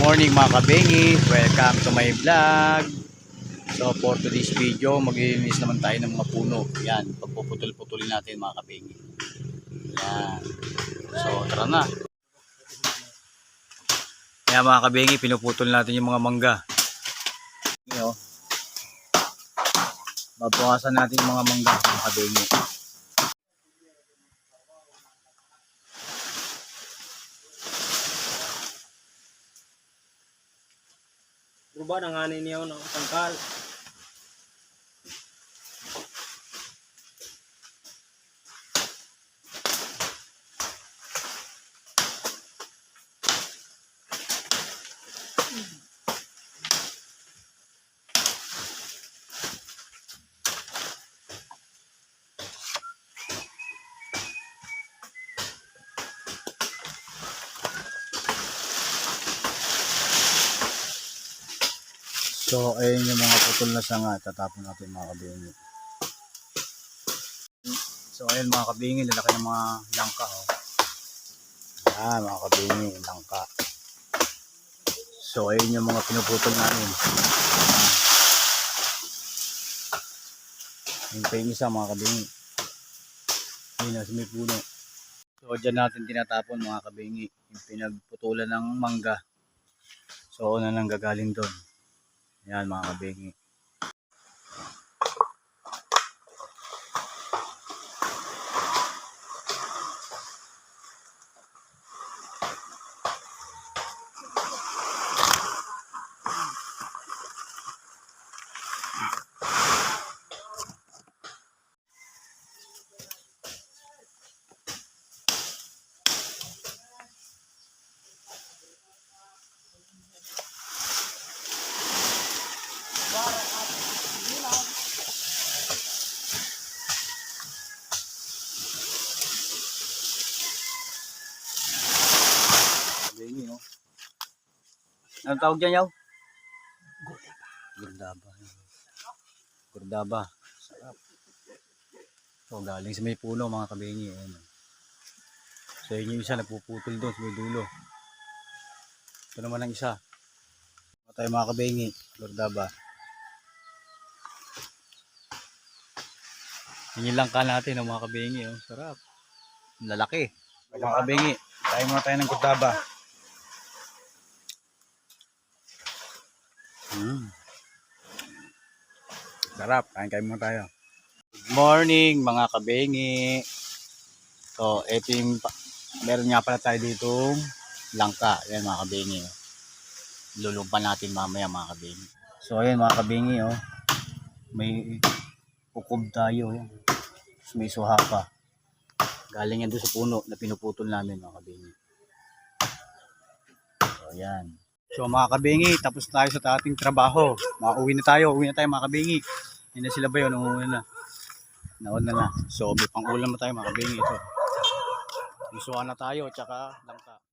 morning mga kabengi, welcome to my vlog. So for today's video, maglilinis naman tayo ng mga puno. Yan, pagpuputol-putulin natin mga kabengi. Yan. So tara na. Kaya mga kabengi, pinuputol natin yung mga mangga. Yan o. Babawasan natin yung mga mangga mga kabengi. Ruba na nga niyo ng tangkal. So, ayun yung mga putol na sanga. Tatapon natin mga kabingi. So, ayun mga kabingi. Lalaki ng mga langka. Oh. Yan, mga kabingi. Langka. So, ayun yung mga pinuputol namin. Yung isa mga kabingi. Ayun na, may puno. So, dyan natin tinatapon mga kabingi. Yung pinagputulan ng mangga. So, una nang gagaling doon. Yan mga kabingi no? Anong tawag dyan, yaw? Gurdaba. Gurdaba. Sarap. So, galing sa may puno, mga kabingi. Ayan. So, yun yung isa, nagpuputol doon sa may dulo. Ito naman ang isa. Tayo mga kabingi. Gurdaba. Yun yung langka natin, oh, mga kabingi. Oh. Sarap. Lalaki. Mga kabingi. Tayo muna tayo ng gurdaba. Mm. Sarap, kain kain muna tayo. Good morning mga kabengi. So, ito yung, meron nga pala tayo ditong langka. Yan mga kabengi. Oh. Lulumpan natin mamaya mga kabengi. So, ayan mga kabengi. Oh. May kukob tayo. Yan. May suha pa. Galing yan doon sa puno na pinuputol namin mga kabengi. So, ayan. So mga kabingi, tapos tayo sa ating trabaho. Mauwi na tayo, uwi na tayo mga kabingi. Hindi na sila ba yun, umuwi na. Naon na na. So may pang-ulam na tayo mga kabingi ito. Isuha na tayo, tsaka langka.